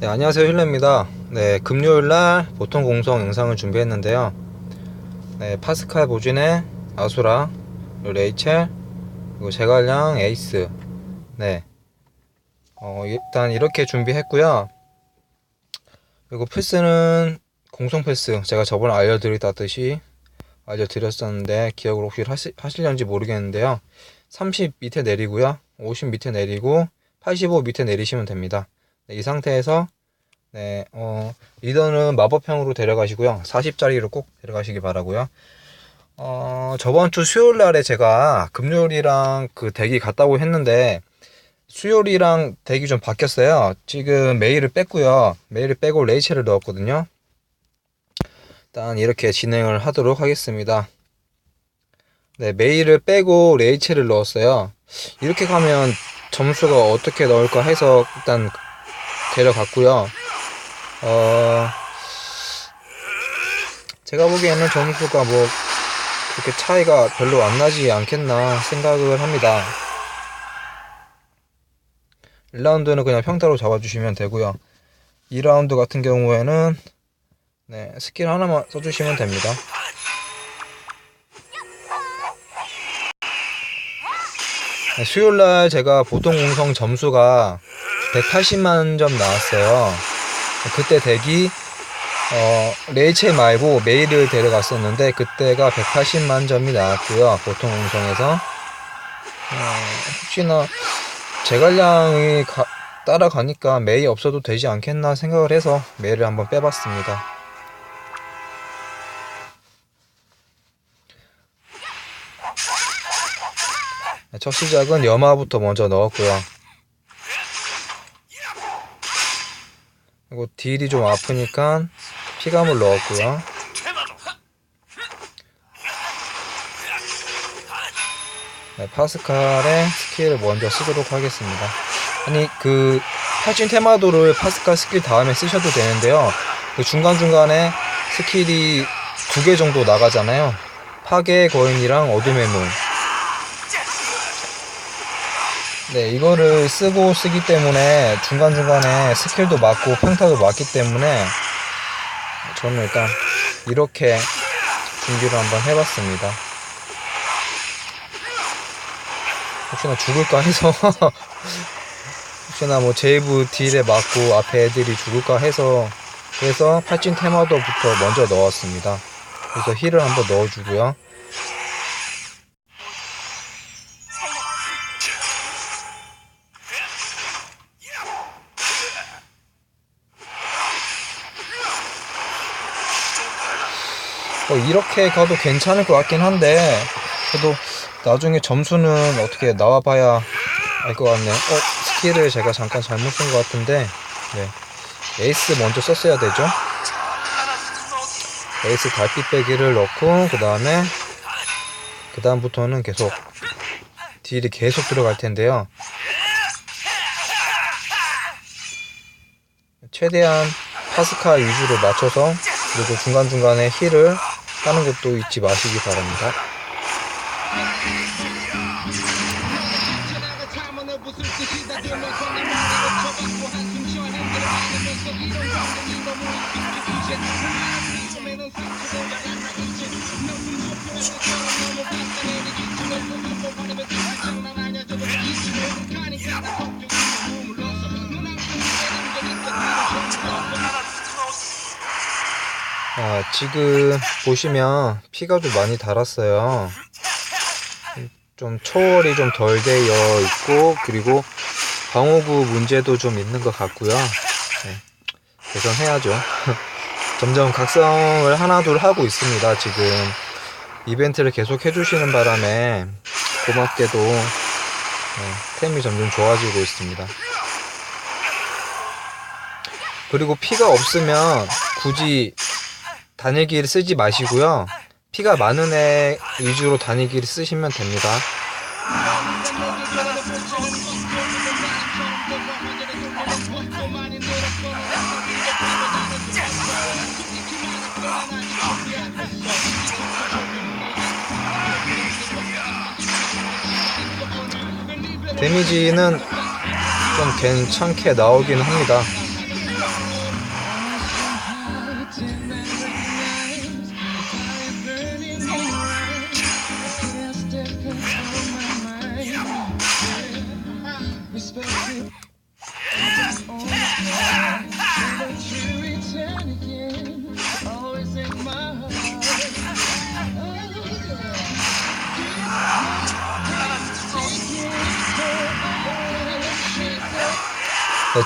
네, 안녕하세요 힐러입니다. 네 금요일 날 보통 공성 영상을 준비했는데요. 네 파스칼 보진의 아수라 레이첼 그리고 제갈량 에이스. 네. 어, 일단 이렇게 준비했고요. 그리고 패스는 공성 패스. 제가 저번에 알려드렸다듯이 알려드렸었는데 기억을 혹시 하시, 하실런지 모르겠는데요. 30 밑에 내리고요. 50 밑에 내리고 85 밑에 내리시면 됩니다 네, 이 상태에서 네, 어, 리더는 마법형으로 데려가시고요. 40짜리로 꼭 데려가시기 바라고요. 어, 저번 주 수요일 날에 제가 금요일이랑 그 덱이 같다고 했는데 수요일이랑 덱이 좀 바뀌었어요. 지금 메일을 뺐고요. 메일을 빼고 레이첼을 넣었거든요. 일단 이렇게 진행을 하도록 하겠습니다. 네, 메일을 빼고 레이첼을 넣었어요. 이렇게 가면 점수가 어떻게 넣을까 해서 일단 데려갔고요. 어, 제가 보기에는 점수가 뭐, 그렇게 차이가 별로 안 나지 않겠나 생각을 합니다. 1라운드는 그냥 평타로 잡아주시면 되고요. 2라운드 같은 경우에는, 네, 스킬 하나만 써주시면 됩니다. 네, 수요일날 제가 보통 공성 점수가 180만 점 나왔어요. 그때 덱이 어, 레이첼 말고 메일을 데려갔었는데 그때가 180만 점이 나왔고요. 보통 공성에서 어, 혹시나 제갈량이 가, 따라가니까 메이 없어도 되지 않겠나 생각을 해서 메일을 한번 빼봤습니다. 첫 시작은 염화부터 먼저 넣었고요. 그리고 딜이 좀 아프니까 피감을 넣었고요. 네, 파스칼의 스킬을 먼저 쓰도록 하겠습니다. 아니 그 탈진 테마도를 파스칼 스킬 다음에 쓰셔도 되는데요. 그 중간중간에 스킬이 두 개 정도 나가잖아요. 파괴의 거인이랑 어둠의 문. 네, 이거를 쓰고 쓰기 때문에 중간중간에 스킬도 맞고 평타도 맞기 때문에 저는 일단 이렇게 준비를 한번 해봤습니다. 혹시나 죽을까 해서 혹시나 뭐 제이브 딜에 맞고 앞에 애들이 죽을까 해서 그래서 팔진 테마도부터 먼저 넣었습니다. 그래서 힐을 한번 넣어주고요. 뭐 이렇게 가도 괜찮을 것 같긴 한데 그래도 나중에 점수는 어떻게 나와봐야 알 것 같네요. 어 스킬을 제가 잠깐 잘못 쓴 것 같은데 네 에이스 먼저 썼어야 되죠. 에이스 달빛 빼기를 넣고 그 다음에 그 다음부터는 계속 딜이 계속 들어갈 텐데요. 최대한 파스칼 위주로 맞춰서 그리고 중간중간에 힐을 하는 것도 잊지 마시기 바랍니다. 아, 지금 보시면 피가 좀 많이 달았어요. 좀 초월이 좀 덜 되어 있고 그리고 방어구 문제도 좀 있는 것 같고요. 네, 개선해야죠. 점점 각성을 하나 둘 하고 있습니다. 지금 이벤트를 계속 해주시는 바람에 고맙게도 네, 템이 점점 좋아지고 있습니다. 그리고 피가 없으면 굳이 단일기를 쓰지 마시고요. 피가 많은 애 위주로 단일기를 쓰시면 됩니다. 데미지는 좀 괜찮게 나오긴 합니다.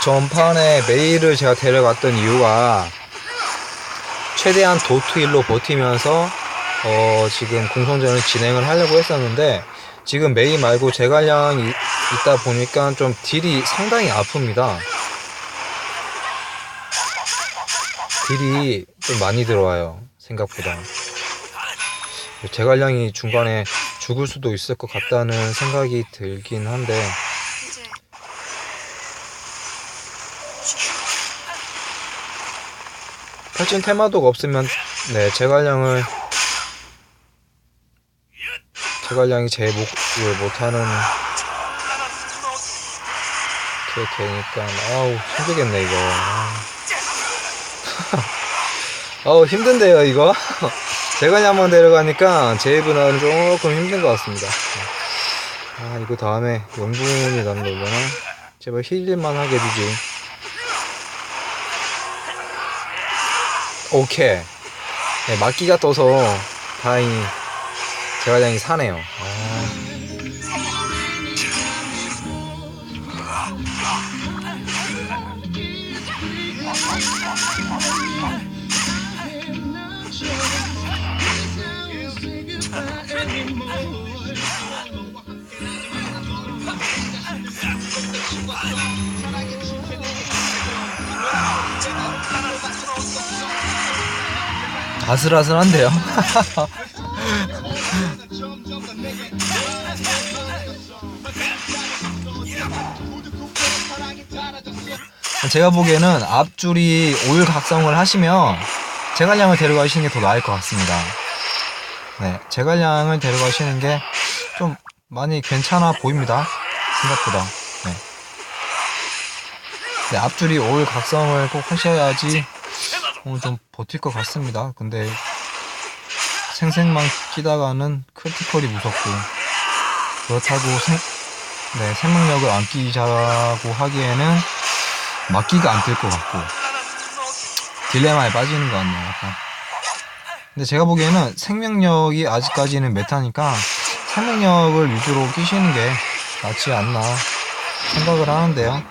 전판에 메일을 제가 데려갔던 이유가 최대한 도트 1로 버티면서 어, 지금 공성전을 진행을 하려고 했었는데 지금 메이 말고 제갈량이 있다 보니까 좀 딜이 상당히 아픕니다. 딜이 좀 많이 들어와요. 생각보다. 제갈량이 중간에 죽을 수도 있을 것 같다는 생각이 들긴 한데 이제 탈진 테마도가 없으면 네 제갈량을 제갈량이 제 목을 못하는 캐캐니까. 아우 힘들겠네 이거. 아우 힘든데요 이거? 제갈량만 데려가니까 제이브는 조금 힘든 것 같습니다. 아 이거 다음에 영분이 남는 거나. 제발 힐만 하게 해주지 오케이. 네, 막기가 떠서 다행히 제갈량이 사네요. 아. 아슬아슬한데요. 제가 보기에는 앞줄이 올각성을 하시면 제갈량을 데려가시는 게 더 나을 것 같습니다. 네, 제갈량을 데려가시는 게 좀 많이 괜찮아 보입니다. 생각보다. 네. 네, 앞줄이 올 각성을 꼭 하셔야지 어, 좀 버틸 것 같습니다. 근데 생생만 끼다가는 크리티컬이 무섭고 그렇다고 생, 네, 생명력을 안 끼자고 하기에는 막기가 안 뜰 것 같고 딜레마에 빠지는 것 같네요. 약간. 근데 제가 보기에는 생명력이 아직까지는 메타니까 생명력을 위주로 끼시는 게 낫지 않나 생각을 하는데요.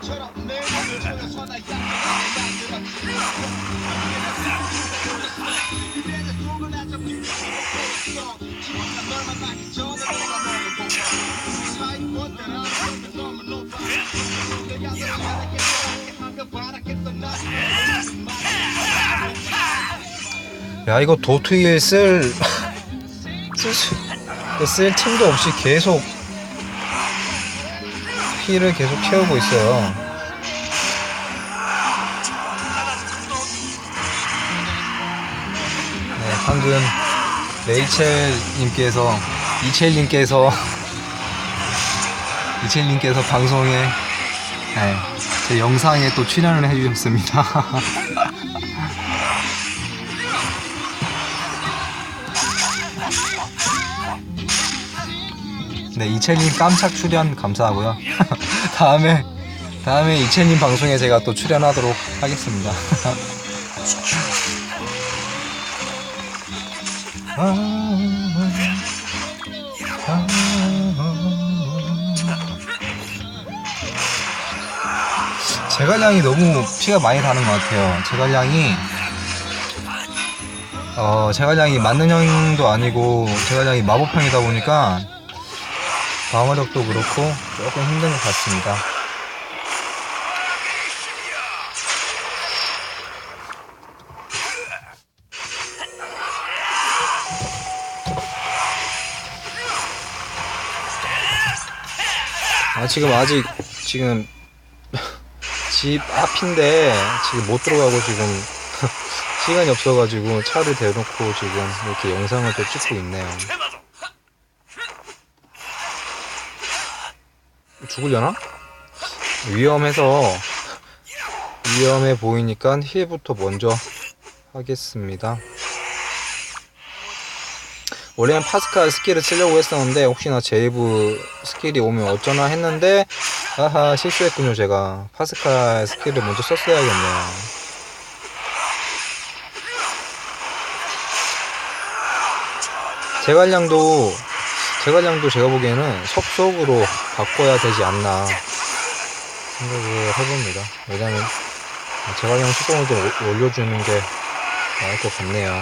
야 이거 도트일 쓸, 쓸, 수- 쓸 틈도 없이 계속 힐을 계속 채우고 있어요. 네 방금 레이첼님께서 이첼님께서 이첼님께서 방송에 네, 제 영상에 또 출연을 해주셨습니다 네, 이채님 깜짝 출연 감사하고요. 다음에 다음에 이채님 방송에 제가 또 출연하도록 하겠습니다. 제갈량이 너무 피가 많이 다는 것 같아요. 제갈량이 어 제갈량이 만능형도 아니고 제갈량이 마법형이다 보니까 방어력도 그렇고 조금 힘든 것 같습니다. 아 지금 아직 지금 집 앞인데 지금 못 들어가고 지금 시간이 없어가지고 차를 대놓고 지금 이렇게 영상을 또 찍고 있네요. 죽으려나? 위험해서 위험해 보이니까 힐부터 먼저 하겠습니다. 원래는 파스칼 스킬을 쓰려고 했었는데 혹시나 제이브 스킬이 오면 어쩌나 했는데 아하 실수했군요 제가. 파스칼 스킬을 먼저 썼어야겠네요. 제갈량도 제갈량도 제가 보기에는 섭속으로 바꿔야 되지 않나 생각을 해봅니다. 왜냐면 제갈량 수동을 좀 올- 올려주는 게 나을 것 같네요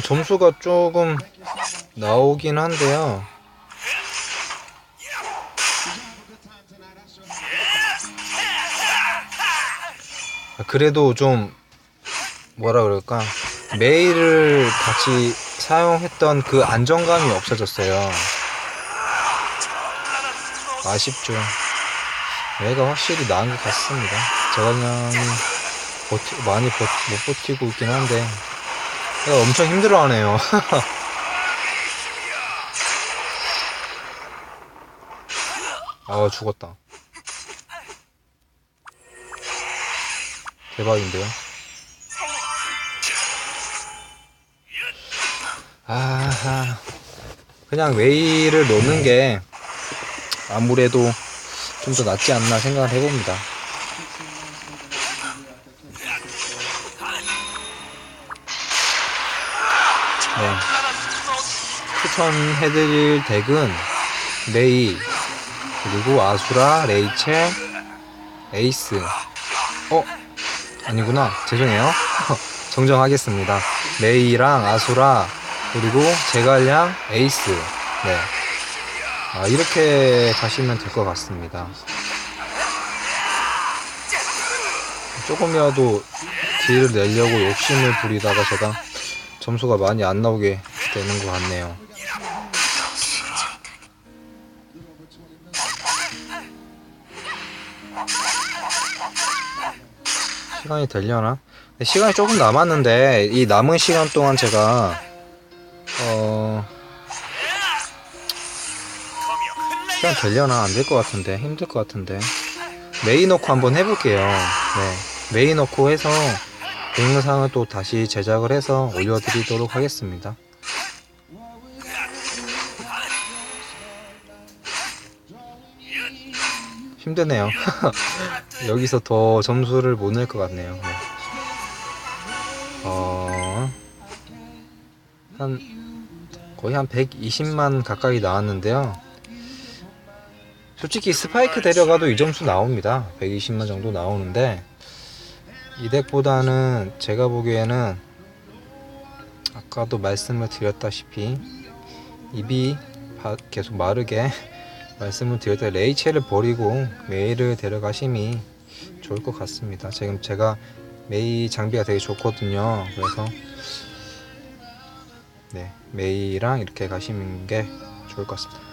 뭐 점수가 조금 나오긴 한데요. 그래도 좀 뭐라 그럴까 메일을 같이 사용했던 그 안정감이 없어졌어요. 아쉽죠. 얘가 확실히 나은 것 같습니다. 제갈량이 버티, 많이 버, 못 버티고 있긴 한데 엄청 힘들어하네요. 아 죽었다. 대박인데요. 아 그냥 웨이를 놓는 게 아무래도 좀 더 낫지 않나 생각을 해봅니다. 네. 추천해드릴 덱은 메이 그리고 아수라, 레이첼, 에이스. 어? 아니구나. 죄송해요. 정정하겠습니다. 메이랑 아수라 그리고 제갈량, 에이스. 네. 아, 이렇게 가시면 될 것 같습니다. 조금이라도 딜을 내려고 욕심을 부리다가 제가 점수가 많이 안 나오게 되는 것 같네요. 시간이 되려나? 네, 시간이 조금 남았는데 이 남은 시간 동안 제가 어 시간 되려나 안 될 것 같은데 힘들 것 같은데 메이 넣고 한번 해볼게요. 네 메이 넣고 해서 동영상을 또 다시 제작을 해서 올려드리도록 하겠습니다. 힘드네요. 여기서 더 점수를 못 낼 것 같네요. 네. 어, 한, 거의 한 120만 가까이 나왔는데요. 솔직히 스파이크 데려가도 이 점수 나옵니다. 120만 정도 나오는데, 이 덱보다는 제가 보기에는 아까도 말씀을 드렸다시피 입이 바- 계속 마르게 말씀을 때 레이첼을 버리고 메이를 데려가심이 좋을 것 같습니다. 지금 제가 메이 장비가 되게 좋거든요. 그래서 네 메이랑 이렇게 가시는 게 좋을 것 같습니다.